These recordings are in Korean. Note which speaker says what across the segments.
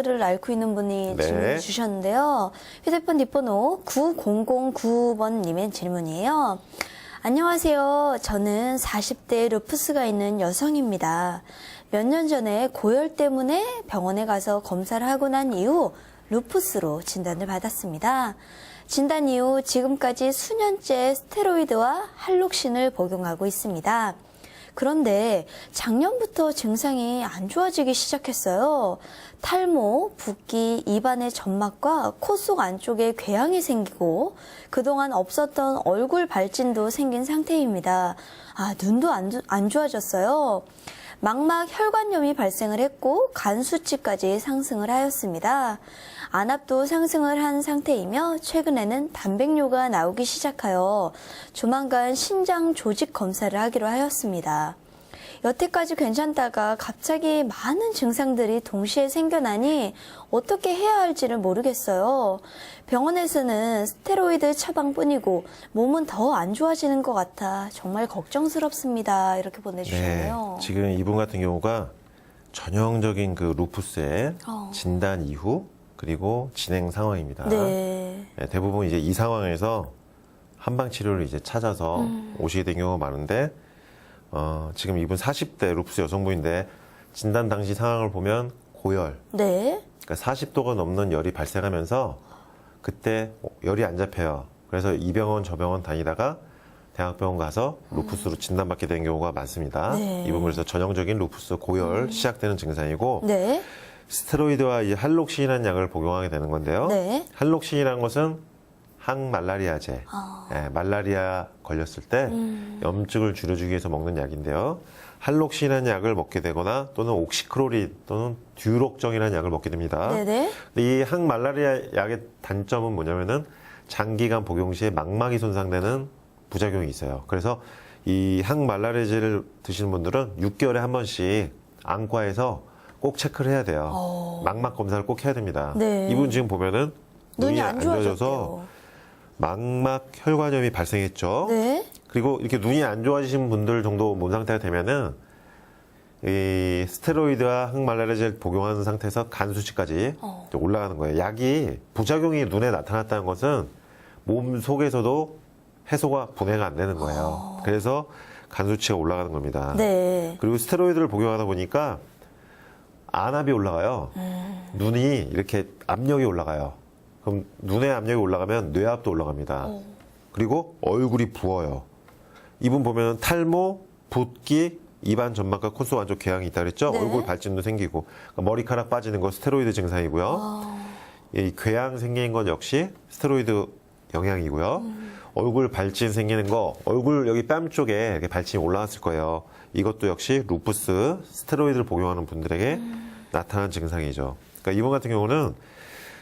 Speaker 1: 를 앓고 있는 분이
Speaker 2: 네.
Speaker 1: 질문 주셨는데요. 휴대폰 뒷번호 9009번님의 질문이에요. 안녕하세요. 저는 40대 루푸스가 있는 여성입니다. 몇 년 전에 고열 때문에 병원에 가서 검사를 하고 난 이후 루푸스로 진단을 받았습니다. 진단 이후 지금까지 수년째 스테로이드와 할록신을 복용하고 있습니다. 그런데 작년부터 증상이 안 좋아지기 시작했어요. 탈모, 붓기, 입안의 점막과 코 속 안쪽에 궤양이 생기고 그동안 없었던 얼굴 발진도 생긴 상태입니다. 아, 눈도 안, 주- 안 좋아졌어요. 망막 혈관염이 발생을 했고 간 수치까지 상승을 하였습니다. 안압도 상승을 한 상태이며 최근에는 단백뇨가 나오기 시작하여 조만간 신장 조직 검사를 하기로 하였습니다. 여태까지 괜찮다가 갑자기 많은 증상들이 동시에 생겨나니 어떻게 해야 할지를 모르겠어요. 병원에서는 스테로이드 처방뿐이고 몸은 더 안 좋아지는 것 같아 정말 걱정스럽습니다. 이렇게 보내주셨네요.
Speaker 2: 지금 이분 같은 경우가 전형적인 그 루푸스의
Speaker 1: 어.
Speaker 2: 진단 이후 그리고 진행 상황입니다.
Speaker 1: 네.
Speaker 2: 네, 대부분 이제 이 상황에서 한방 치료를 이제 찾아서
Speaker 1: 음.
Speaker 2: 오시게 된 경우가 많은데 어, 지금 이분 40대 루푸스 여성분인데 진단 당시 상황을 보면 고열,
Speaker 1: 네.
Speaker 2: 그러니까 40도가 넘는 열이 발생하면서 그때 열이 안 잡혀요. 그래서 이 병원 저 병원 다니다가 대학병원 가서 루푸스로 진단받게 된 경우가 많습니다.
Speaker 1: 네.
Speaker 2: 이 부분 그래서 전형적인 루푸스 고열 시작되는 증상이고
Speaker 1: 네.
Speaker 2: 스테로이드와 이 할록신이라는 약을 복용하게 되는 건데요.
Speaker 1: 네.
Speaker 2: 할록신이라는 것은 항말라리아제,
Speaker 1: 아.
Speaker 2: 예, 말라리아 걸렸을 때
Speaker 1: 음.
Speaker 2: 염증을 줄여주기 위해서 먹는 약인데요. 할록신이라는 약을 먹게 되거나 또는 옥시크로린 또는 듀록정이라는 약을 먹게 됩니다.
Speaker 1: 네네.
Speaker 2: 근데 이 항말라리아 약의 단점은 뭐냐면은 장기간 복용 시에 망막이 손상되는 부작용이 있어요. 그래서 이 항말라리아제를 드시는 분들은 6개월에 한 번씩 안과에서 꼭 체크를 해야 돼요.
Speaker 1: 어.
Speaker 2: 망막 검사를 꼭 해야 됩니다.
Speaker 1: 네.
Speaker 2: 이분 지금 보면은
Speaker 1: 눈이 안
Speaker 2: 좋아져서
Speaker 1: 좋아졌대요.
Speaker 2: 망막 혈관염이 발생했죠.
Speaker 1: 네.
Speaker 2: 그리고 이렇게 눈이 안 좋아지신 분들 정도 몸 상태가 되면은 이 스테로이드와 항말라리아제를 복용하는 상태에서 간 수치까지
Speaker 1: 어.
Speaker 2: 올라가는 거예요. 약이 부작용이 눈에 나타났다는 것은 몸 속에서도 해소가 분해가 안 되는 거예요. 그래서 간 수치가 올라가는 겁니다.
Speaker 1: 어. 네.
Speaker 2: 그리고 스테로이드를 복용하다 보니까 안압이 올라가요.
Speaker 1: 음.
Speaker 2: 눈이 이렇게 압력이 올라가요. 그럼 눈의 압력이 올라가면 뇌압도 올라갑니다.
Speaker 1: 어.
Speaker 2: 그리고 얼굴이 부어요. 이분 보면 탈모, 붓기, 입안 점막과 콧속 안쪽 궤양이 있다 그랬죠?
Speaker 1: 네.
Speaker 2: 얼굴 발진도 생기고 그러니까 머리카락 빠지는 거 스테로이드 증상이고요.
Speaker 1: 아.
Speaker 2: 이 궤양 생기는 건 역시 스테로이드 영향이고요.
Speaker 1: 음.
Speaker 2: 얼굴 발진 생기는 거, 얼굴 여기 뺨 쪽에 발진이 올라왔을 거예요. 이것도 역시 루푸스 스테로이드를 복용하는 분들에게
Speaker 1: 음.
Speaker 2: 나타난 증상이죠. 그러니까 이분 같은 경우는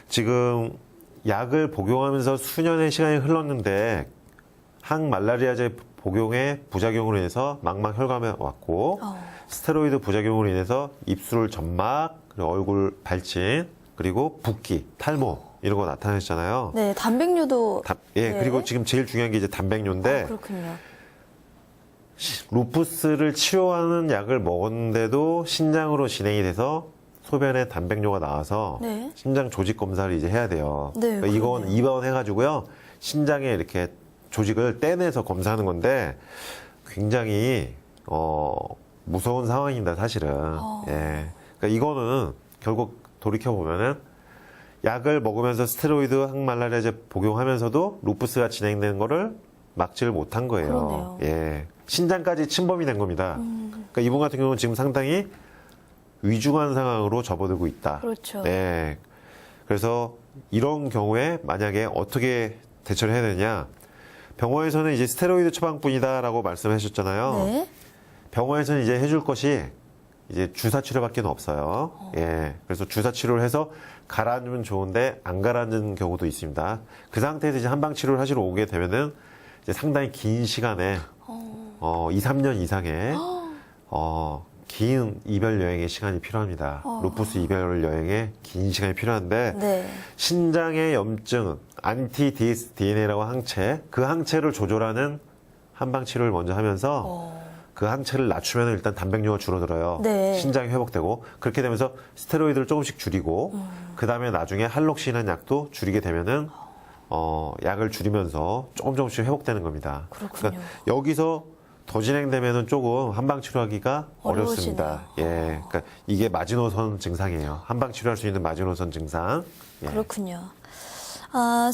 Speaker 2: 지금 약을 복용하면서 수년의 시간이 흘렀는데 항말라리아제 복용의 부작용으로 인해서 망막 혈관이 왔고
Speaker 1: 어.
Speaker 2: 스테로이드 부작용으로 인해서 입술 점막, 그리고 얼굴 발진, 그리고 붓기, 탈모 이런 거 나타나셨잖아요.
Speaker 1: 네. 단백뇨도.
Speaker 2: 다- 예,
Speaker 1: 네.
Speaker 2: 그리고 지금 제일 중요한 게 이제 단백뇨인데
Speaker 1: 아, 그렇군요.
Speaker 2: 루푸스를 치료하는 약을 먹었는데도 신장으로 진행이 돼서 소변에 단백뇨가 나와서
Speaker 1: 네.
Speaker 2: 신장 조직 검사를 이제 해야 돼요.
Speaker 1: 네,
Speaker 2: 그러니까 이건
Speaker 1: 그러네요.
Speaker 2: 입원 해가지고요 신장에 이렇게 조직을 떼내서 검사하는 건데 굉장히 어 무서운 상황입니다, 사실은.
Speaker 1: 어.
Speaker 2: 예. 그러니까 이거는 결국 돌이켜 보면은 약을 먹으면서 스테로이드 항말라리아제 복용하면서도 루푸스가 진행되는 거를 막지를 못한 거예요.
Speaker 1: 그러네요.
Speaker 2: 예. 신장까지 침범이 된 겁니다.
Speaker 1: 음.
Speaker 2: 그러니까 이분 같은 경우는 지금 상당히 위중한 상황으로 접어들고 있다.
Speaker 1: 그렇죠.
Speaker 2: 네. 그래서 이런 경우에 만약에 어떻게 대처를 해야 되냐. 병원에서는 이제 스테로이드 처방뿐이다라고 말씀하셨잖아요.
Speaker 1: 네.
Speaker 2: 병원에서는 이제 해줄 것이 이제 주사 치료밖에 없어요. 예. 그래서 주사 치료를 해서 가라앉으면 좋은데 안 가라앉는 경우도 있습니다. 그 상태에서 이제 한방 치료를 하시러 오게 되면은 이제 상당히 긴 시간에
Speaker 1: 어.
Speaker 2: 어, 2, 3년 이상의 어, 긴 이별 여행의 시간이 필요합니다.
Speaker 1: 어.
Speaker 2: 루푸스 이별 여행에 긴 시간이 필요한데
Speaker 1: 네.
Speaker 2: 신장의 염증 안티 DNA라고 항체 그 항체를 조절하는 한방 치료를 먼저 하면서
Speaker 1: 어.
Speaker 2: 그그 항체를 낮추면 일단 단백뇨가 줄어들어요.
Speaker 1: 네.
Speaker 2: 신장이 회복되고 그렇게 되면서 스테로이드를 조금씩 줄이고
Speaker 1: 음.
Speaker 2: 그 다음에 나중에 할록시는 약도 줄이게 되면은 어 약을 줄이면서 조금 조금씩 회복되는 겁니다.
Speaker 1: 그렇군요.
Speaker 2: 그러니까 여기서 더 진행되면은 조금 한방 치료하기가 어렵습니다. 예, 그러니까 이게 마지노선 증상이에요. 한방 치료할 수 있는 마지노선 증상. 예.
Speaker 1: 그렇군요. 아,